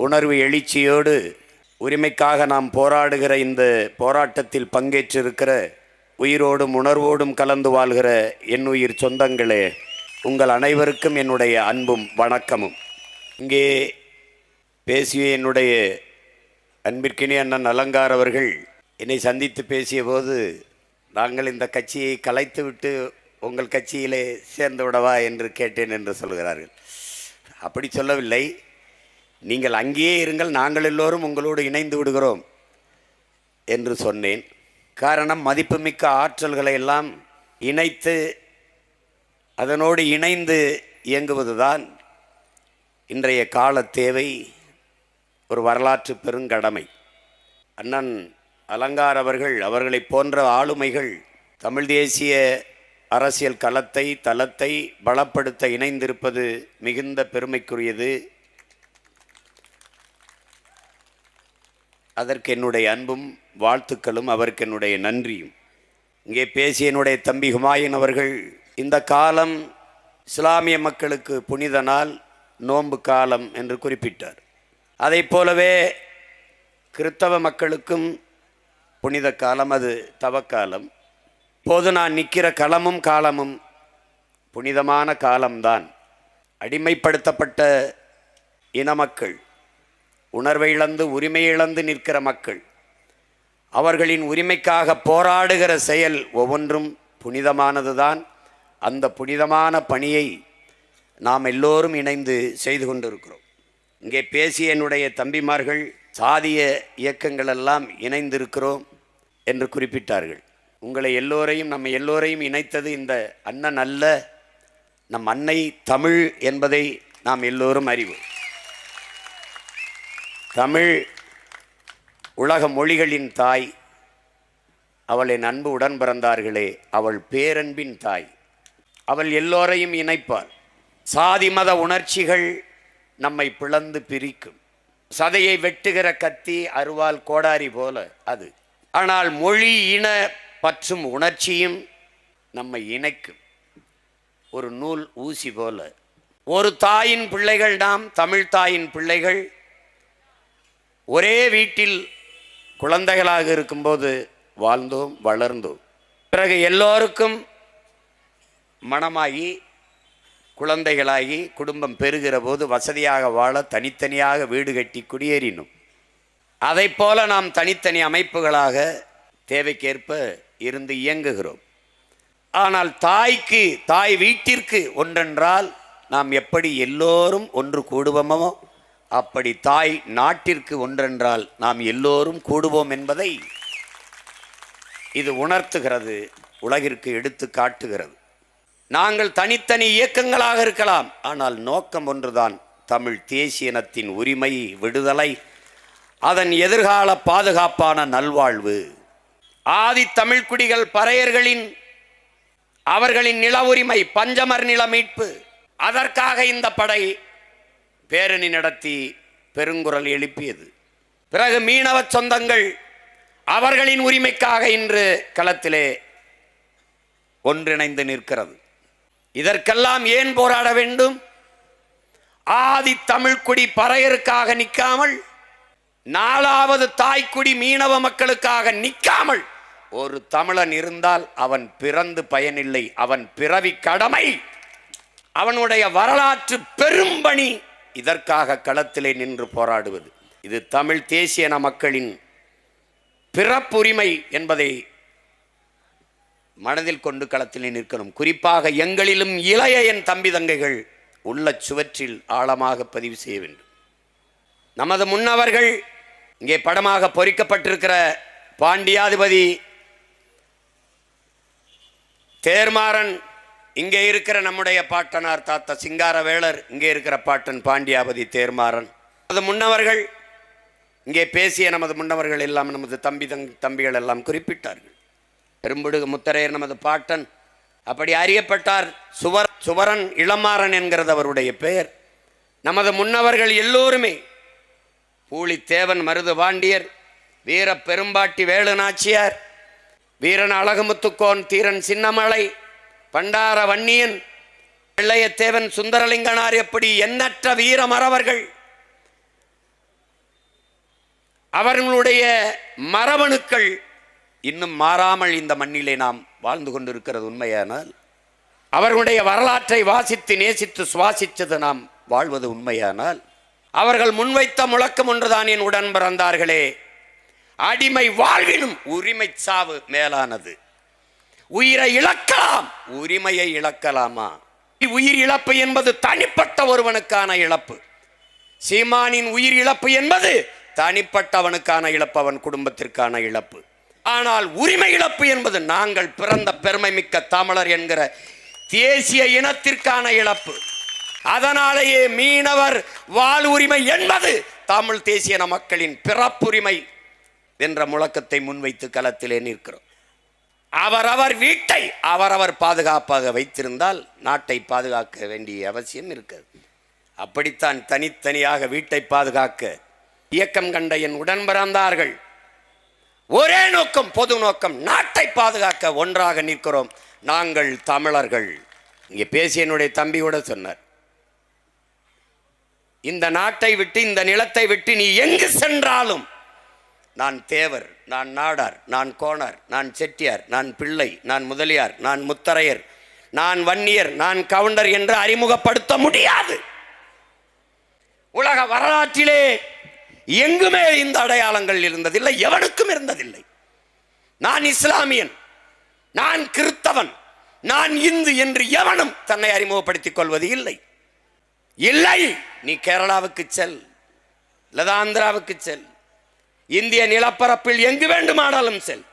உணர்வு எழுச்சியோடு உரிமைக்காக நாம் போராடுகிற இந்த போராட்டத்தில் பங்கேற்றிருக்கிற உயிரோடும் உணர்வோடும் கலந்து வாழ்கிற என் உயிர் சொந்தங்களே உங்கள் அனைவருக்கும் என்னுடைய அன்பும் வணக்கமும். இங்கே பேசிய என்னுடைய அன்பிற்கினி அண்ணன் அலங்கார் அவர்கள் என்னை சந்தித்து பேசிய போது நாங்கள் இந்த கட்சியை கலைத்துவிட்டு உங்கள் கட்சியிலே சேர்ந்து விடவா? என்று கேட்டேன் என்று சொல்கிறார்கள். அப்படி சொல்லவில்லை. நீங்கள் அங்கேயே இருங்கள் நாங்கள் எல்லோரும் உங்களோடு இணைந்து விடுகிறோம் என்று சொன்னேன். காரணம் மதிப்புமிக்க ஆற்றல்களை எல்லாம் இணைத்து அதனோடு இணைந்து இயங்குவதுதான் இன்றைய கால தேவை ஒரு வரலாற்று பெருங்கடமை. அண்ணன் அலங்கார் அவர்கள் அவர்களைப் போன்ற ஆளுமைகள் தமிழ் தேசிய அரசியல் களத்தை தளத்தை பலப்படுத்த இணைந்திருப்பது மிகுந்த பெருமைக்குரியது. அதற்கு என்னுடைய அன்பும் வாழ்த்துக்களும் அவருக்கு என்னுடைய நன்றியும். இங்கே பேசிய என்னுடைய தம்பி ஹுமாயின் அவர்கள் இந்த காலம் இஸ்லாமிய மக்களுக்கு புனித நாள் நோன்பு காலம் என்று குறிப்பிட்டார். அதை போலவே கிறித்தவ மக்களுக்கும் புனித காலம் அது தவக்காலம். இப்போது நான் நிற்கிற களமும் காலமும் புனிதமான காலம்தான். அடிமைப்படுத்தப்பட்ட இன மக்கள் உணர்வை இழந்து உரிமை இழந்து நிற்கிற மக்கள். அவர்களின் உரிமைக்காக போராடுகிற செயல் ஒவ்வொன்றும் புனிதமானதுதான். அந்த புனிதமான பணியை நாம் எல்லோரும் இணைந்து செய்து கொண்டிருக்கிறோம். இங்கே பேசிய என்னுடைய தம்பிமார்கள் சாதிய இயக்கங்களெல்லாம் இணைந்திருக்கிறோம் என்று குறிப்பிட்டார்கள். உங்களை எல்லோரையும் நம்ம எல்லோரையும் இணைத்தது இந்த அண்ணன் அல்ல நம் அன்னை தமிழ் என்பதை நாம் எல்லோரும் அறிவோம். தமிழ் உலக மொழிகளின் தாய். அவள் என் அன்பு உடன் பிறந்தார்களே அவள் பேரன்பின் தாய். அவள் எல்லோரையும் இணைப்பார் சாதி மத உணர்ச்சிகள் நம்மை பிளந்து பிரிக்கும். சதையை வெட்டுகிற கத்தி அருவாள் கோடாரி போல அது. ஆனால் மொழி இன பற்றும் உணர்ச்சியும் நம்மை இணைக்கும். ஒரு நூல் ஊசி போல. ஒரு தாயின் பிள்ளைகள் நாம் தமிழ் தாயின் பிள்ளைகள் ஒரே வீட்டில் குழந்தைகளாக இருக்கும்போது வாழ்ந்தோம் வளர்ந்தோம். பிறகு எல்லோருக்கும் மனமாகி குழந்தைகளாகி குடும்பம் பெறுகிற போது வசதியாக வாழ தனித்தனியாக வீடு கட்டி குடியேறினோம். அதை போல நாம் தனித்தனி அமைப்புகளாக தேவைக்கேற்ப இருந்து இயங்குகிறோம். ஆனால் தாய்க்கு தாய் வீட்டிற்கு ஒன்றென்றால் நாம் எப்படி எல்லோரும் ஒன்று கூடுவோமோ அப்படி தாய் நாட்டிற்கு ஒன்றென்றால் நாம் எல்லோரும் கூடுவோம் என்பதை இது உணர்த்துகிறது உலகிற்கு எடுத்து காட்டுகிறது. நாங்கள் தனித்தனி இயக்கங்களாக இருக்கலாம் ஆனால் நோக்கம் ஒன்றுதான் தமிழ் தேசியனத்தின் உரிமை விடுதலை அதன் எதிர்கால பாதுகாப்பான நல்வாழ்வு. ஆதி தமிழ்குடிகள் பறையர்களின் அவர்களின் நில உரிமை பஞ்சமர் நில மீட்பு அதற்காக இந்த படை பேரணி நடத்தி பெருங்குரல் எழுப்பியது. பிறகு மீனவ சொந்தங்கள் அவர்களின் உரிமைக்காக இன்று களத்திலே ஒன்றிணைந்து நிற்கிறது. இதற்கெல்லாம் ஏன் போராட வேண்டும்? ஆதி தமிழ்குடி பறையருக்காக நிற்காமல் நாலாவது தாய்க்குடி மீனவ மக்களுக்காக நிற்காமல் ஒரு தமிழன் இருந்தால் அவன் பிறந்து பயனில்லை அவன் பிறவி கடமை அவனுடைய வரலாற்று பெரும்பணி இதற்காக களத்திலே நின்று போராடுவது. இது தமிழ் தேசியன மக்களின் பிறப்புரிமை என்பதை மனதில் கொண்டு களத்திலே நிற்கணும். குறிப்பாக எங்களிலும் இளைய என் தம்பி தங்கைகள் உள்ள சுவற்றில் ஆழமாக பதிவு செய்ய வேண்டும். நமது முன்னவர்கள் இங்கே படமாக பொறிக்கப்பட்டிருக்கிற பாண்டியாதிபதி தேர்மாறன் இங்கே இருக்கிற நம்முடைய பாட்டனார் தாத்தா சிங்காரவேளர் இங்கே இருக்கிற பாட்டன் பாண்டியாபதி தேர்மாறன். நமது முன்னவர்கள் இங்கே பேசிய நமது முன்னவர்கள் எல்லாம் நமது தம்பி தங் தம்பிகள் எல்லாம் குறிப்பிட்டார்கள். பெரும்புடுகு முத்தரையர் நமது பாட்டன் அப்படி அறியப்பட்டார் சுவர் சுவரன் இளமாறன் என்கிறது அவருடைய பெயர். நமது முன்னவர்கள் எல்லோருமே பூலித்தேவன் மருது பாண்டியர் வீர பெரும்பாட்டி வேலு நாச்சியார் வீரன் அழகுமுத்துக்கோன் தீரன் சின்னமலை பண்டார வன்னியன் இளையத்தேவன் சுந்தரலிங்கனார் எப்படி எண்ணற்ற வீர மறவர்கள் அவர்களுடைய மரபணுக்கள் இன்னும் மாறாமல் இந்த மண்ணிலே நாம் வாழ்ந்து கொண்டிருக்கிறது உண்மையானால் அவர்களுடைய வரலாற்றை வாசித்து நேசித்து சுவாசித்தது நாம் வாழ்வது உண்மையானால் அவர்கள் முன்வைத்த முழக்கம் ஒன்றுதான் என் உடன் பிறந்தார்களே. அடிமை வாழ்வினும் உரிமை சாவு மேலானது. உயிரை இழக்கலாம். உரிமையை இழக்கலாமா? உயிர் இழப்பு என்பது தனிப்பட்ட ஒருவனுக்கான இழப்பு. சீமானின் உயிர் இழப்பு என்பது தனிப்பட்டவனுக்கான இழப்பு அவன் குடும்பத்திற்கான இழப்பு. ஆனால் உரிமை இழப்பு என்பது நாங்கள் பிறந்த பெருமை மிக்க தமிழர் என்கிற தேசிய இனத்திற்கான இழப்பு. அதனாலேயே மீனவர் வாழ் உரிமை என்பது தமிழ் தேசிய இன மக்களின் பிறப்புரிமை என்ற முழக்கத்தை முன்வைத்து களத்திலே நிற்கிறோம். அவரவர் வீட்டை அவரவர் பாதுகாப்பாக வைத்திருந்தால் நாட்டை பாதுகாக்க வேண்டிய அவசியம் இருக்காது அப்படித்தான் தனித்தனியாக வீட்டை பாதுகாக்க இயக்கம் கண்ட என் உடன் பிறந்தார்கள் ஒரே நோக்கம் பொது நோக்கம் நாட்டை பாதுகாக்க ஒன்றாக நிற்கிறோம். நாங்கள் தமிழர்கள். இங்கே பேசிய என்னுடைய தம்பி கூட சொன்னார். இந்த நாட்டை விட்டு இந்த நிலத்தை விட்டு நீ எங்கு சென்றாலும் நான் தேவர் நான் நாடார் நான் கோணர் நான் செட்டியார் நான் பிள்ளை நான் முதலியார் நான் முத்தரையர் நான் வன்னியர் நான் கவுண்டர் என்று அறிமுகப்படுத்த முடியாது. உலக வரலாற்றிலே எங்குமே இந்த அடையாளங்கள் இருந்ததில்லை எவனுக்கும் இருந்ததில்லை. நான் இஸ்லாமியன் நான் கிறித்தவன் நான் இந்து என்று எவனும் தன்னை அறிமுகப்படுத்திக் கொள்வது இல்லை. இல்லை நீ கேரளாவுக்கு செல் லதாந்திராவுக்கு செல் இந்திய நிலப்பரப்பில் எங்கு வேண்டுமானாலும் செல்.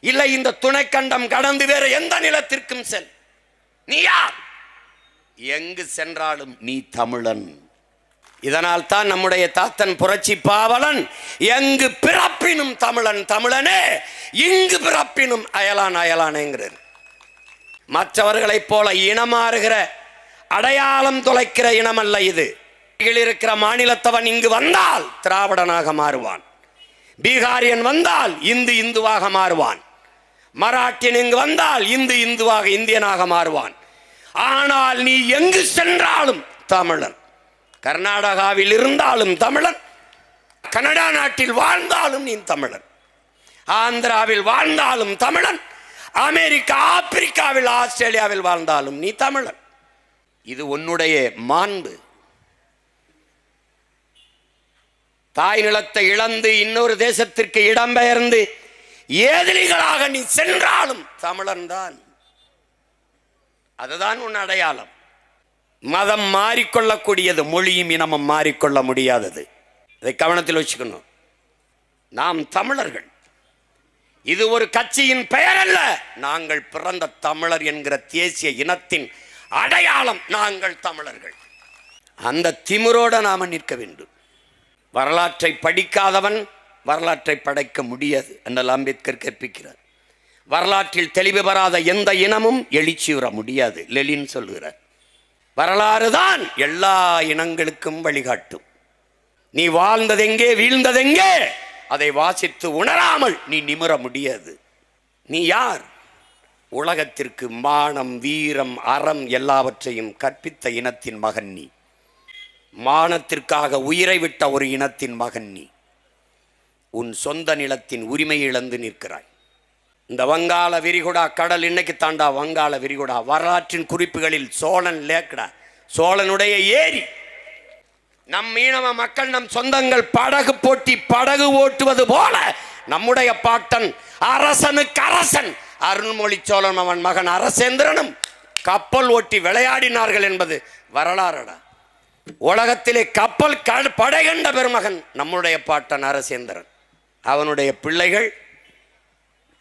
இல்லை இந்த துணைக்கண்டம் கடந்து வேற எந்த நிலத்திற்கும் செல். நீ யார்? எங்கு சென்றாலும் நீ தமிழன். இதனால் தான் நம்முடைய தாத்தன் புரட்சி பாவலன். எங்கு பிறப்பினும் தமிழன் தமிழனே இங்கு பிறப்பினும் அயலான் அயலானேங்கிறார். மற்றவர்களைப் போல இனமாறுகிற அடையாளம் தொலைக்கிற இனம் அல்ல இது இருக்கிற மாநிலத்தவன் இங்கு வந்தால் திராவிடனாக மாறுவான். பீகாரியன் வந்தால் இந்து இந்துவாக மாறுவான். மராட்டியன் இங்கு வந்தால் இந்து இந்துவாக இந்தியனாக மாறுவான். ஆனால் நீ எங்கு சென்றாலும் தமிழன். கர்நாடகாவில் இருந்தாலும் தமிழன். கனடா நாட்டில் வாழ்ந்தாலும் நீ தமிழன். ஆந்திராவில் வாழ்ந்தாலும் தமிழன். அமெரிக்கா ஆப்பிரிக்காவில் ஆஸ்திரேலியாவில் வாழ்ந்தாலும் நீ தமிழன். இது உன்னுடைய மாண்பு. தாய் நிலத்தை இழந்து இன்னொரு தேசத்திற்கு இடம்பெயர்ந்து ஏதிலிகளாக நீ சென்றாலும் தமிழன் தான். அதுதான் உன் அடையாளம். மதம் மாறிக்கொள்ளக்கூடியது மொழியும் இனமும் மாறிக்கொள்ள முடியாதது. இதை கவனத்தில் வச்சுக்கணும். நாம் தமிழர்கள். இது ஒரு கட்சியின் பெயர் அல்ல. நாங்கள் பிறந்த தமிழர் என்கிற தேசிய இனத்தின் அடையாளம் நாங்கள் தமிழர்கள். அந்த திமிரோட நாம நிற்க வேண்டும். வரலாற்றை படிக்காதவன் வரலாற்றை படைக்க முடியாது என்றால் அம்பேத்கர் கற்பிக்கிறார். வரலாற்றில் தெளிவு பெறாத எந்த இனமும் எழுச்சியுற முடியாது லெலின் சொல்கிறார். வரலாறு தான் எல்லா இனங்களுக்கும் வழிகாட்டும். நீ வாழ்ந்ததெங்கே வீழ்ந்ததெங்கே அதை வாசித்து உணராமல் நீ நிமிர முடியாது. நீ யார்? உலகத்திற்கு மானம் வீரம் அறம் எல்லாவற்றையும் கற்பித்த இனத்தின் மகன் நீ. மானத்திற்காக உயிரை விட்ட ஒரு இனத்தின் மகன் நீ. உன் சொந்த நிலத்தின் உரிமை இழந்து நிற்கிறாய். இந்த வங்காள விரிகுடா கடல் இன்னைக்கு தாண்டா வங்காள விரிகுடா. வரலாற்றின் குறிப்புகளில் சோழன் லேக்கடா. சோழனுடைய ஏரி. நம் மீனவ மக்கள் நம் சொந்தங்கள் படகு போட்டி படகு ஓட்டுவது போல நம்முடைய பாட்டன் அரசனுக்கு அரசன். அருண்மொழி சோழன் அவன் மகன் அரசேந்திரனும் கப்பல் ஓட்டி விளையாடினார்கள் என்பது வரலாறுடா. உலகத்திலே கப்பல் படைகண்ட பெருமகன் நம்முடைய பாட்டன் அரசேந்திரன். அவனுடைய பிள்ளைகள்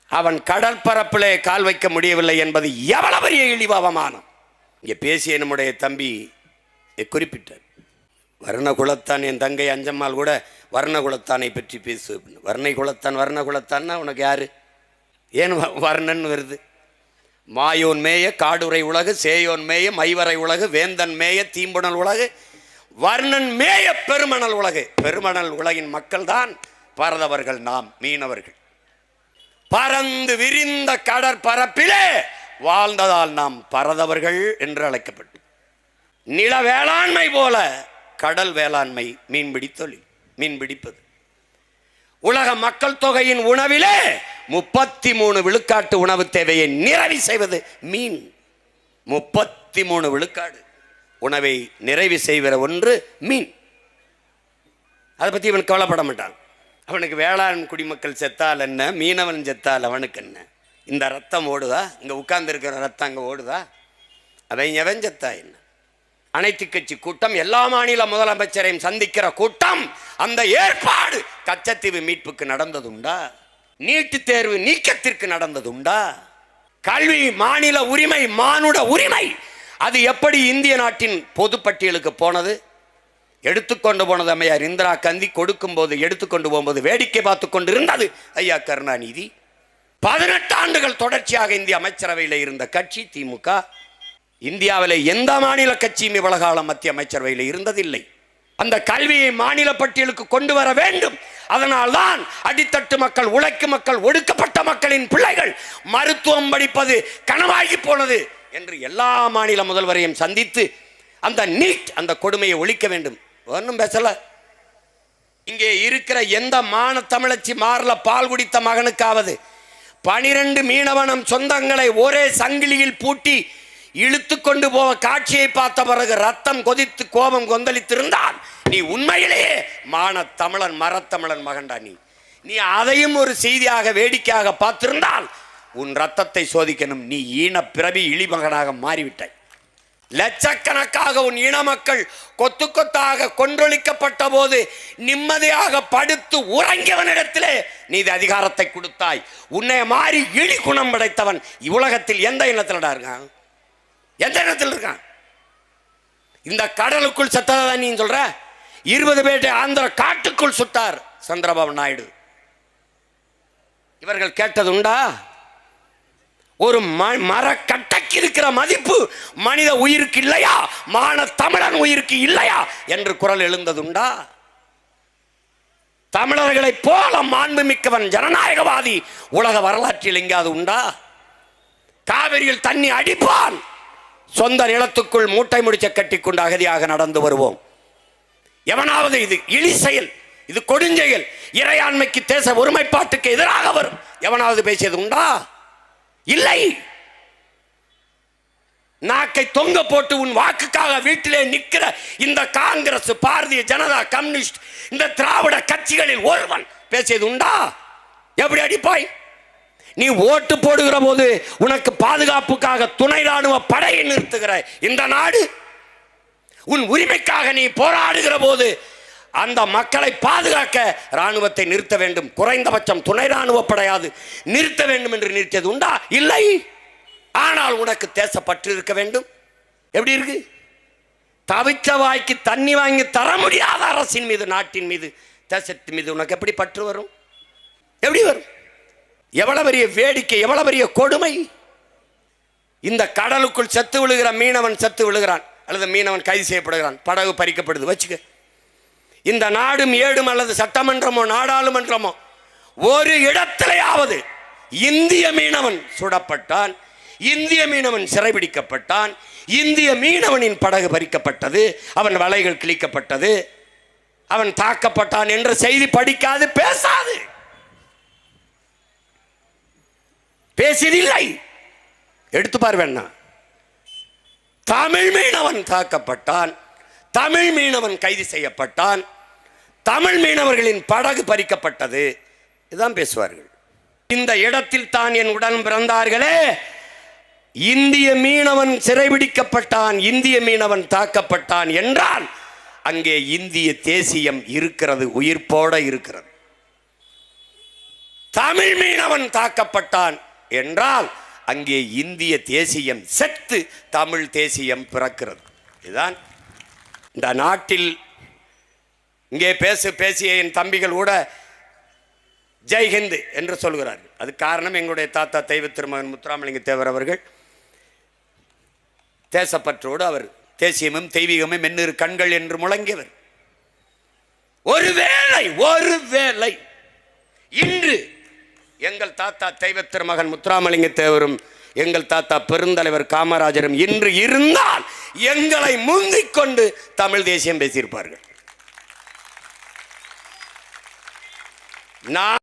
அவன் கடற்பரப்பிலே கால் வைக்க முடியவில்லை என்பது எவ்வளவு பெரிய இழிவு அவமானம். இங்கே பேசிய நம்முடைய தம்பி குறிப்பிட்டார். வர்ணகுலத்தான் என் தங்கை அஞ்சம்மாள் கூட வர்ணகுலத்தானை பற்றி பேசு. வர்ணை குலத்தான் வர்ணகுலத்தான்னா உனக்கு யாரு? ஏன் வ- வர்ணன் வருது? மாயோன் மேய காடுரை உலகு சேயோன் மேய மைவரை உலகு வேந்தன் மேய தீம்புணல் உலகு வர்ணன் மேய பெருமணல் உலகு. பெருமணல் உலகின் மக்கள்தான் பரதவர்கள் நாம் மீனவர்கள். பறந்து விரிந்த கடற்பரப்பிலே வாழ்ந்ததால் நாம் பரதவர்கள் என்று அழைக்கப்பட்டு. நில வேளாண்மை போல கடல் வேளாண்மை மீன்பிடி தொழில் மீன் பிடிப்பது. உலக மக்கள் தொகையின் உணவிலே முப்பத்தி மூணு விழுக்காட்டு உணவு தேவையை நிறைவு செய்வது மீன். முப்பத்தி மூணு விழுக்காடு. உணவை நிறைவு செய்கிற ஒன்று மீன். அதை பற்றி இவன் கவலைப்பட மாட்டான். அவனுக்கு வேளாண் குடிமக்கள் செத்தால் என்ன? மீனவன் செத்தால் அவனுக்கு என்ன? இந்த ரத்தம் ஓடுதா? இங்கே உட்கார்ந்துருக்கிற ரத்தம் அங்கே ஓடுதா? அவன் எவன் செத்தா என்ன? அனைத்து கட்சி கூட்டம் எல்லா மாநில முதலமைச்சரையும் சந்திக்கிற கூட்டம் அந்த ஏற்பாடு கச்சத்தீவு மீட்புக்கு நடந்ததுண்டா? நீட்டு தேர்வு நீக்கத்திற்கு நடந்ததுண்டா? கல்வி மாநில உரிமை மானுட உரிமை அது எப்படி இந்திய நாட்டின் பொதுப்பட்டியலுக்கு போனது? எடுத்துக்கொண்டு போனது அம்மையார் இந்திரா கந்தி கொடுக்கும்போது எடுத்துக்கொண்டு போகும்போது வேடிக்கை பார்த்து கொண்டு இருந்தது ஐயா கருணாநிதி. பதினெட்டு ஆண்டுகள் தொடர்ச்சியாக இந்திய அமைச்சரவையில் இருந்த கட்சி திமுக இந்தியாவில் எந்த மாநில கட்சியும் இவ்வளவு காலம் மத்திய அமைச்சரவையில் இருந்ததில்லை. அந்த கல்வியை மாநில பட்டியலுக்கு கொண்டு வர வேண்டும். அதனால்தான் அடித்தட்டு மக்கள் உழைக்கும் மக்கள் ஒடுக்கப்பட்ட மக்களின் பிள்ளைகள் மருத்துவம் படிப்பது கனவாகி போனது. என்று எல்லா மாநில முதல்வரையும் சந்தித்து அந்த நீட் அந்த கொடுமையை ஒழிக்க வேண்டும். ஒன்றும் பேசல. இங்கே இருக்கிற எந்த மான தமிழச்சி மாறல பால் குடித்த மகனுக்காவது பனிரெண்டு மீனவனம் சொந்தங்களை ஒரே சங்கிலியில் பூட்டி இழுத்து கொண்டு போக காட்சியை பார்த்த பிறகு ரத்தம் கொதித்து கோபம் கொந்தளித்திருந்தால் நீ உண்மையிலேயே மான தமிழன் மரத்தமிழன் மகண்டா நீ. நீ அதையும் ஒரு செய்தியாக வேடிக்கையாக பார்த்திருந்தால் உன் ரத்தத்தை சோதிக்கணும். நீ ஈன பிறவி இழிமகனாக மாறிவிட்டாய். லட்சக்கணக்காக உன் இன மக்கள் கொத்து கொத்தாக கொன்றொழிக்கப்பட்ட போது நிம்மதியாக படுத்து உறங்கியவனிடத்திலே நீ இது அதிகாரத்தை கொடுத்தாய். உன்னை மாறி இழி குணம் படைத்தவன் உலகத்தில் எந்த இனத்திலடா இருக்கான்? எந்த இனத்தில் இருக்கான்? இந்த கடலுக்குள் செத்ததா நீ சொல்ற? இருபது பேட்டை ஆந்திர காட்டுக்குள் சுட்டார் சந்திரபாபு நாயுடு. இவர்கள் கேட்டது உண்டா? ஒரு ம- மரக்கட்டைக்கு இருக்கிற மதிப்பு மனித உயிருக்கு இல்லையா? மான தமிழன் உயிருக்கு இல்லையா? என்று குரல் எழுந்ததுண்டா? தமிழர்களைப் போல மாண்புமிக்கவன் ஜனநாயகவாதி உலக வரலாற்றில் எங்காவது உண்டா? காவிரியில் தண்ணி அடிப்பான். சொந்த நிலத்துக்குள் மூட்டை முடிச்ச கட்டிக்கொண்டு அகதியாக நடந்து வருவோம். எவனாவது இது இழி செயல் இது கொடுஞ்செயல் இறையாண்மைக்கு தேச ஒருமைப்பாட்டுக்கு எதிராக வரும். எவனாவது பேசியது உண்டா? இல்லை. நாக்கை தொங்க போட்டு உன் வாக்குக்காக வீட்டிலே நிற்கிற இந்த காங்கிரஸ் பாரதிய ஜனதா கம்யூனிஸ்ட் இந்த திராவிட கட்சிகளில் ஒருவன் பேசியது உண்டா? எப்படி அடிப்பாய்? நீ ஓட்டு போடுகிற போது உனக்கு பாதுகாப்புக்காக துணை ராணுவ படையை நிறுத்துகிற இந்த நாடு? உன் உரிமைக்காக நீ போராடுகிற போது அந்த மக்களை பாதுகாக்க ராணுவத்தை நிறுத்த வேண்டும். குறைந்தபட்சம் துணை இராணுவப்படையாது நிறுத்த வேண்டும் என்று நிறுத்தியது உண்டா? இல்லை. ஆனால் உனக்கு தேசப்பற்று இருக்க வேண்டும். எப்படி இருக்கு? தவிச்ச வாய்க்கு தண்ணி வாங்கி தர முடியாத அரசின் மீது நாட்டின் மீது தேசத்தின் மீது உனக்கு எப்படி பற்று வரும்? எப்படி வரும்? எவ்வளவு பெரிய வேடிக்கை எவ்வளவு பெரிய கொடுமை. இந்த கடலுக்குள் செத்து விழுகிற மீனவன் செத்து விழுகிறான். அல்லது மீனவன் கைது செய்யப்படுகிறான். படகு பறிக்கப்படுது. வச்சுக்க. இந்த நாடும் ஏடும் அல்லது சட்டமன்றமோ நாடாளுமன்றமோ ஒரு இடத்திலேயாவது இந்திய மீனவன் சுடப்பட்டான் இந்திய மீனவன் சிறைபிடிக்கப்பட்டான் இந்திய மீனவனின் படகு பறிக்கப்பட்டது அவன் வலைகள் கிழிக்கப்பட்டது அவன் தாக்கப்பட்டான் என்ற செய்தி படிக்காது பேசாது. பேசியதில்லை எடுத்து பார் வேணா தமிழ் மீனவன் தாக்கப்பட்டான் தமிழ் மீனவன் கைது செய்யப்பட்டான். தமிழ் மீனவர்களின் படகு பறிக்கப்பட்டது. இதுதான் பேசுவார்கள். இந்த இடத்தில் தான் என் உடன் பிறந்தார்களே. இந்திய மீனவன் சிறைபிடிக்கப்பட்டான் இந்திய மீனவன் தாக்கப்பட்டான் என்றால் அங்கே இந்திய தேசியம் இருக்கிறது உயிர்ப்போட இருக்கிறது. தமிழ் மீனவன் தாக்கப்பட்டான் என்றால் அங்கே இந்திய தேசியம் செத்து தமிழ் தேசியம் பிறக்கிறது. இதுதான் இந்த நாட்டில் இங்கே பேசு பேசிய என் தம்பிகள் கூட ஜெய்ஹிந்த் என்று சொல்கிறார்கள். அது காரணம் எங்களுடைய தாத்தா தெய்வ திருமகன் முத்துராமலிங்க தேவர் அவர்கள். தேசப்பற்றோடு அவர் தேசியமும் தெய்வீகமும் மென்னிரு கண்கள் என்று முழங்கியவர். ஒருவேளை ஒருவேளை இன்று எங்கள் தாத்தா தெய்வ திருமகன் முத்துராமலிங்க தேவரும் எங்கள் தாத்தா பெருந்தலைவர் காமராஜரும் இன்று இருந்தால் எங்களை முந்திக் கொண்டு தமிழ் தேசியம் பேசியிருப்பார்கள். நான்